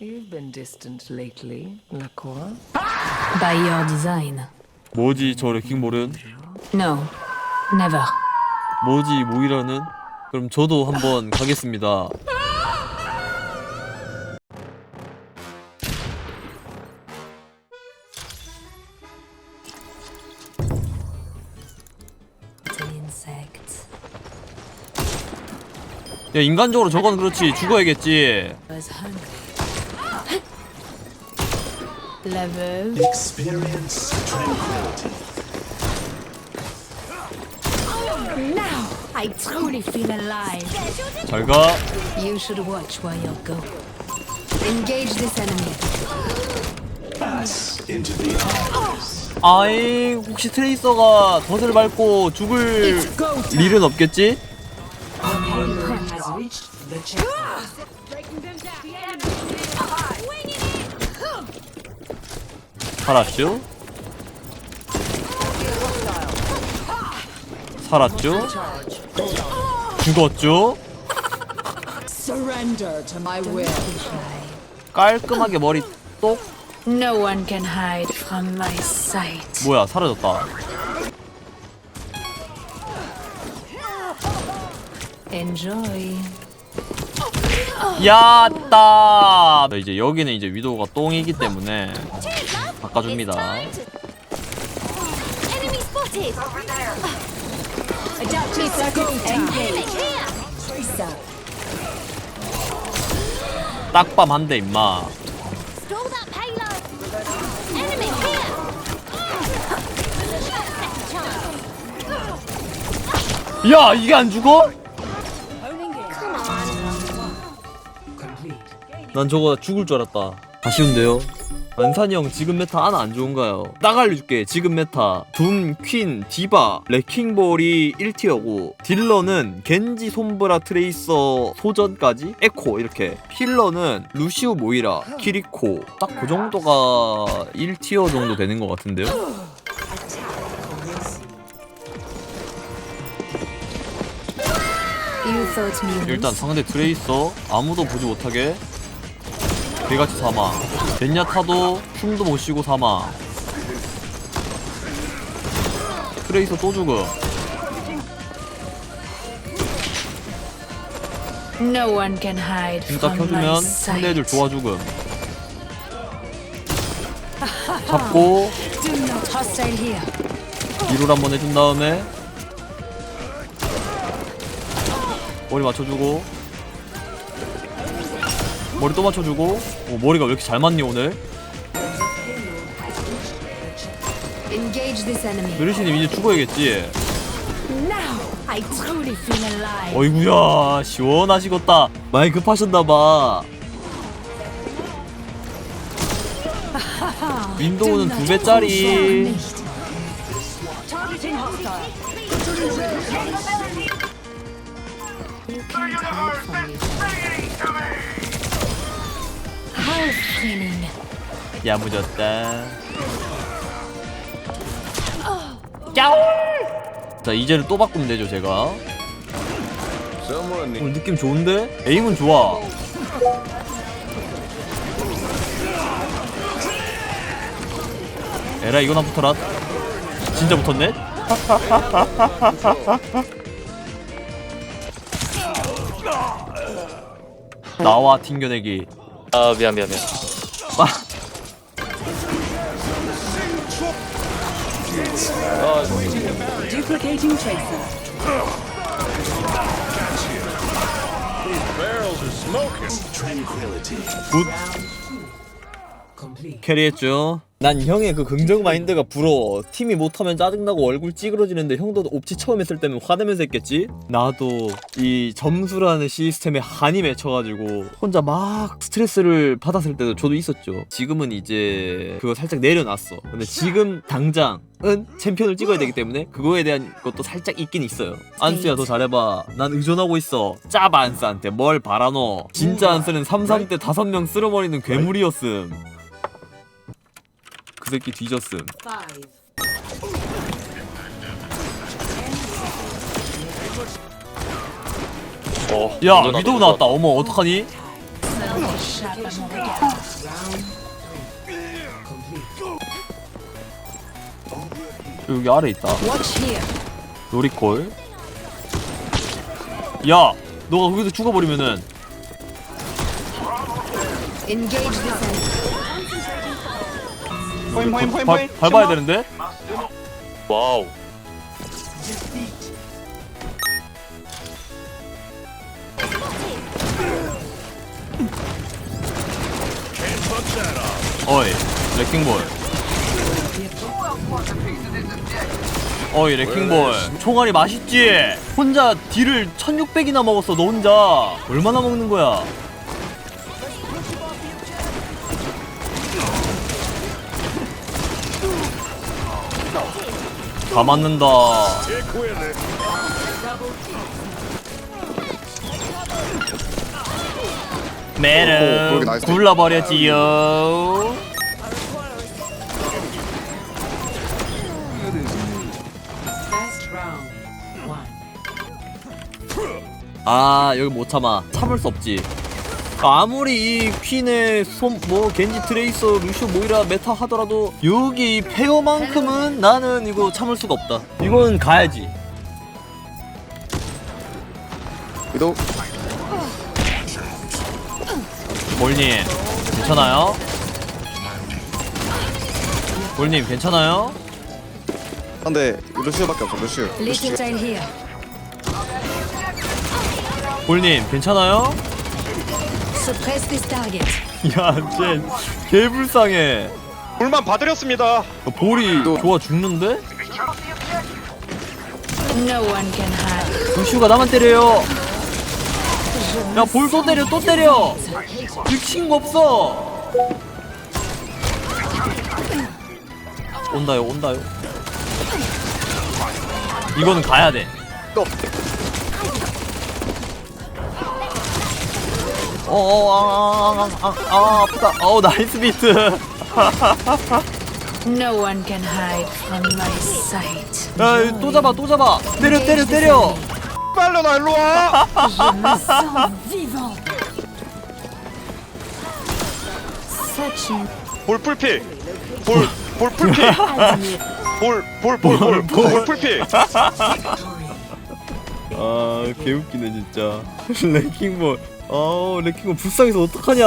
You've been distant lately, Lacroix. By your design. 뭐지 저 레킹볼은? No, never. 뭐지 모이라는? 그럼 저도 한번 가겠습니다. 야 인간적으로 저건 그렇지 죽어야겠지. Level. Experience tranquility. Now I truly feel alive. 잘 가. You should watch where you're going. Engage this enemy. Pass into the eyes. 아이 혹시 트레이서가 덫을 밟고 죽을 일은 없겠지? 살았죠? 살았죠? 죽었죠? Surrender to my will. 깔끔하게 머리 똑 No one can hide from my sight. 뭐야 사라졌다 Enjoy. 야따 이제 여기는 이제 위도우가 똥이기 때문에 바꿔줍니다. 딱밤 한대 임마! 야 이게 안 죽어? 난 저거 죽을 줄 알았다 아쉬운데요? 만산이 형 지금 메타 하나 안 좋은가요? 딱 알려줄게 지금 메타. 둠, 퀸, 디바, 레킹볼이 1티어고. 딜러는 겐지, 솜브라, 트레이서, 소전까지? 에코 이렇게. 힐러는 루시우, 모이라, 키리코. 딱 그 정도가 1티어 정도 되는 것 같은데요? 일단 상대 트레이서 아무도 보지 못하게 개같이 사망 젠야타도 춤도 못 쉬고 사망 트레이서 또 죽음 No one can hide 진짜 from my 켜주면 sight. 상대들 좋아 죽음 잡고 Do not hostile here. 리롤 한번 해준 다음에 머리 맞춰주고 머리 또 맞춰주고. 오, 머리가 왜 이렇게 잘 맞니 오늘. 메르시님 이제 죽어야겠지. 어이구야 시원하시겠다. 많이 급하셨나봐. 윈도우는 두 배짜리. 야무졌다. 야옹 자 이제는 또 바꾸면 되죠 제가. 오늘 느낌 좋은데? 에임은 좋아. 에라 이거나 붙어라. 진짜 붙었네? 나와 튕겨내기 아 미안 미안 미안 Duplicating tracer. Tranquility. 굿 캐리했죠 난 형의 그 긍정 마인드가 부러워. 팀이 못하면 짜증나고 얼굴 찌그러지는데 형도 옵치 처음 했을 때는 화내면서 했겠지? 나도 이 점수라는 시스템에 한이 맺혀가지고 혼자 막 스트레스를 받았을 때도 저도 있었죠. 지금은 이제 그거 살짝 내려놨어. 근데 지금 당장 은 챔피언을 찍어야 되기 때문에 그거에 대한 것도 살짝 있긴 있어요. 안쓰야 더 잘해봐. 난 의존하고 있어. 짭 안쓰한테 뭘 바라노. 진짜 안쓰는 3-3때 5명 쓸어버리는 괴물이었음 그 새끼 뒤졌음. 어야 위도우. 나왔다 어머 어떡하니? 여기 아래 있다. 놀이콜 야 너가 거기서 죽어버리면은 Engage. 포인 포인 포인 발, 포인 밟아야 되는데? 와우. 어이 레킹볼. 어이 레킹볼. 총알이 맛있지? 혼자 딜을 1600이나 먹었어 너 혼자. 얼마나 먹는 거야 다 맞는다 오, 메르 그러게 나이스. 굴러버렸지요 First round. One. 아 여기 못 참아 참을 수 없지 아무리 이 퀸의 손뭐 겐지 트레이서 루시오 모이라 메타 하더라도 여기 이 페어만큼은 나는 이거 참을 수가 없다 이건 가야지 위도 볼님 괜찮아요? 볼님 괜찮아요? 근데 루시오밖에 없어 루시오 here. 볼님 괜찮아요? Suppress this target. 야쟤 개불쌍해 불만 봐드렸습니다 볼이 또- 좋아 죽는데? No one can hide. 루시오가 나만 때려요. 야, 볼 또 때려, 또 때려. 미친 거 없어. 온다요, 온다요. 이거는 가야 돼. 또 어, 어, 아, 아, 아, 아, 아, 아프다. 어, 나이스 비트. No one can hide from my sight. 야, 또 잡아, 또 잡아. 때려, 때려, 때려. 빨려 나 일로 와 Vivant. Such an 볼 풀필 볼볼 풀필 볼볼 볼 볼 풀필 아, 개웃기네, 진짜. 레킹볼. 아, 레킹볼 불쌍해서 어떡하냐.